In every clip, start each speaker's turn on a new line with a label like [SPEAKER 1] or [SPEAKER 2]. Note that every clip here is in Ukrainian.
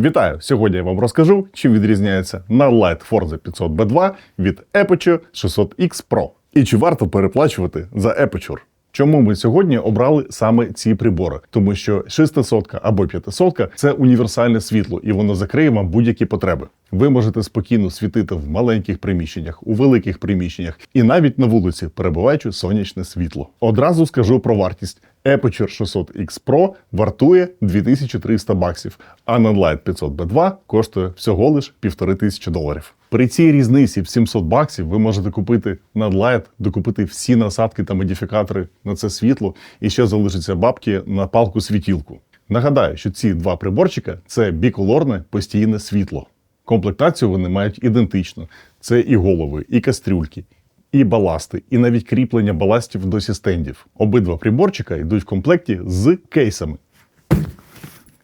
[SPEAKER 1] Вітаю! Сьогодні я вам розкажу, чим відрізняється Nightlight Forza 500 B2 від Aperture 600X Pro. І чи варто переплачувати за Aperture. Чому ми сьогодні обрали саме ці прибори? Тому що 600 або 500 – це універсальне світло, і воно закриє вам будь-які потреби. Ви можете спокійно світити в маленьких приміщеннях, у великих приміщеннях і навіть на вулиці, перебуваючи сонячне світло. Одразу скажу про вартість. Aperture 600X Pro вартує 2300 баксів, а Nightlight 500 B2 коштує всього лиш 1500 доларів. При цій різниці в 700 баксів ви можете купити Nightlight, докупити всі насадки та модифікатори на це світло, і ще залишиться бабки на палку світілку. Нагадаю, що ці два приборчика це біколорне постійне світло. Комплектацію вони мають ідентично: це і голови, і кастрюльки, і баласти, і навіть кріплення баластів до стендів. Обидва приборчика йдуть в комплекті з кейсами.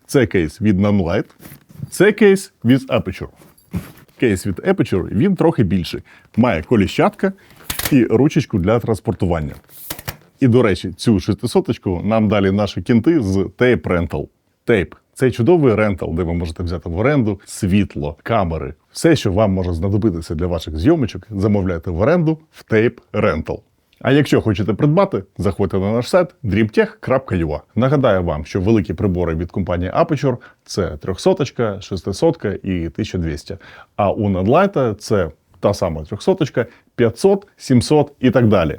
[SPEAKER 1] Це кейс від Nightlight, це кейс від Aperture. Кейс від Aperture він трохи більший. Має коліщатка і ручечку для транспортування. І, до речі, цю 600 нам далі наші кінти з Tape Rental. Tape – це чудовий рентал, де ви можете взяти в оренду світло, камери. Все, що вам може знадобитися для ваших зйомочок, замовляйте в оренду в Tape Rental. А якщо хочете придбати, заходьте на наш сайт dreamtech.ua. Нагадаю вам, що великі прибори від компанії Aperture – це 300, 600 і 1200. А у Nightlight це та сама 300, 500, 700 і так далі.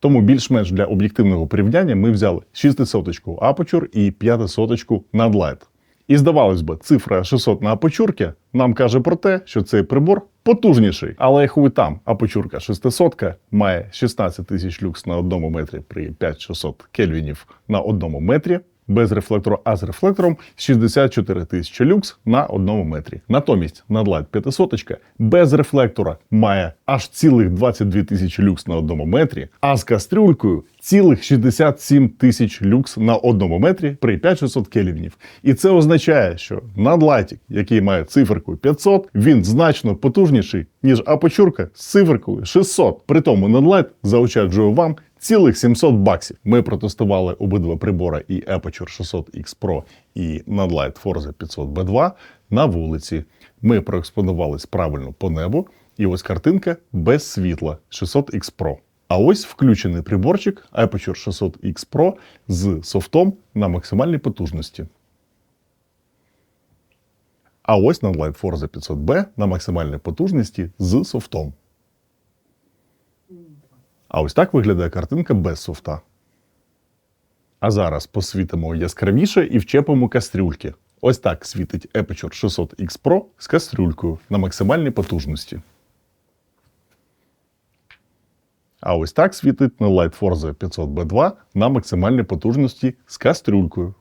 [SPEAKER 1] Тому більш-менш для об'єктивного порівняння ми взяли 600 Aperture і 500 Nightlight. І здавалось би, цифра 600 на апочурки нам каже про те, що цей прибор потужніший. Але хуй там, апочурка 600 має 16 тисяч люкс на одному метрі при 5600 кельвінів на одному метрі. Без рефлектору, а з рефлектором 64 тисячі люкс на одному метрі. Натомість Nightlight 500 без рефлектора має аж цілих 22 тисячі люкс на одному метрі, а з кастрюлькою цілих 67 тисяч люкс на одному метрі при 5600 кельвінів. І це означає, що Nightlight, який має циферку 500, він значно потужніший, ніж апочурка з циферкою 600. При тому Nightlight заощаджує вам цілих 700 баксів. Ми протестували обидва прибори і Aperture 600X Pro, і Nightlight Forza 500 B2 на вулиці. Ми проекспонувались правильно по небу, і ось картинка без світла 600X Pro. А ось включений приборчик Aperture 600X Pro з софтом на максимальній потужності. А ось Nightlight Forza 500B на максимальній потужності з софтом. А ось так виглядає картинка без софта. А зараз посвітимо яскравіше і вчепимо кастрюльки. Ось так світить Aperture 600X Pro з кастрюлькою на максимальній потужності. А ось так світить на Light Forza 500 B2 на максимальній потужності з кастрюлькою.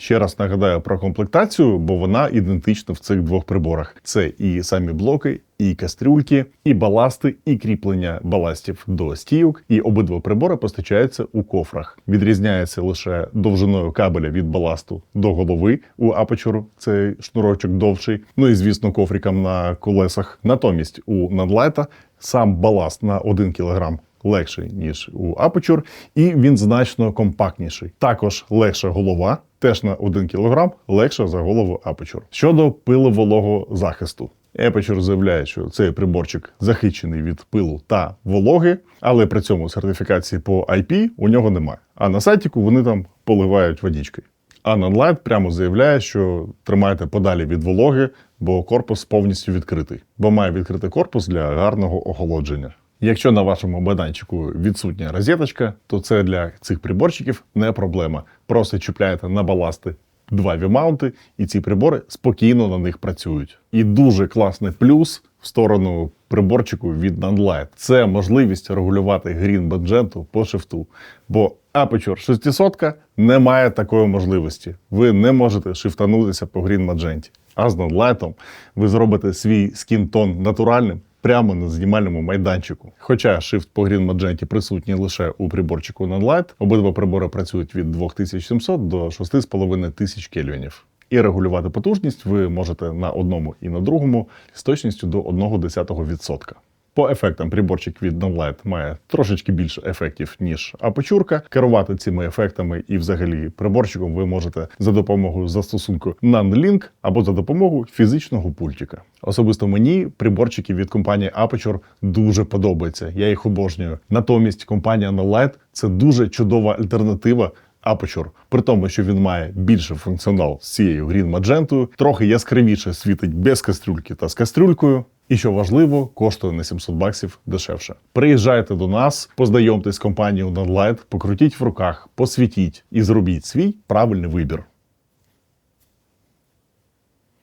[SPEAKER 1] Ще раз нагадаю про комплектацію, бо вона ідентична в цих двох приборах: це і самі блоки, і кастрюльки, і баласти, і кріплення баластів до стійок. І обидва прибори постачаються у кофрах. Відрізняється лише довжиною кабеля від баласту до голови у апочуру. Цей шнурочок довший. Ну і звісно, кофрикам на колесах. Натомість у надлайта сам баласт на 1 кг легший ніж у Aperture, і він значно компактніший. Також легша голова, теж на 1 кг, легша за голову Aperture. Щодо пиловологого захисту. Aperture заявляє, що цей приборчик захищений від пилу та вологи, але при цьому сертифікації по IP у нього немає. А на сайтіку вони там поливають водичкою. А Nightlight прямо заявляє, що тримайте подалі від вологи, бо корпус повністю відкритий, бо має відкритий корпус для гарного охолодження. Якщо на вашому майданчику відсутня розеточка, то це для цих приборчиків не проблема. Просто чіпляєте на баласти два вімаунти, і ці прибори спокійно на них працюють. І дуже класний плюс в сторону приборчику від Nightlight – це можливість регулювати грін бадженту по шифту. Бо Aperture 600 не має такої можливості. Ви не можете шифтанутися по грін мадженті. А з Nightlight ви зробите свій скін-тон натуральним прямо на знімальному майданчику. Хоча Shift по Green Magenta присутній лише у приборчику Nonlight, обидва прибори працюють від 2700 до 6500 кельвінів. І регулювати потужність ви можете на одному і на другому з точністю до 0,1%. По ефектам приборчик від Nonlight має трошечки більше ефектів, ніж апочурка. Керувати цими ефектами і взагалі приборчиком ви можете за допомогою застосунку NanLink або за допомогою фізичного пультика. Особисто мені приборчики від компанії Aperture дуже подобаються. Я їх обожнюю. Натомість компанія Nonlight – це дуже чудова альтернатива Aperture, при тому, що він має більше функціонал з цією Green Magento, трохи яскравіше світить без кастрюльки та з кастрюлькою. І що важливо, коштує на 700 баксів дешевше. Приїжджайте до нас, познайомтесь з компанією Nonlight, покрутіть в руках, посвітіть і зробіть свій правильний вибір.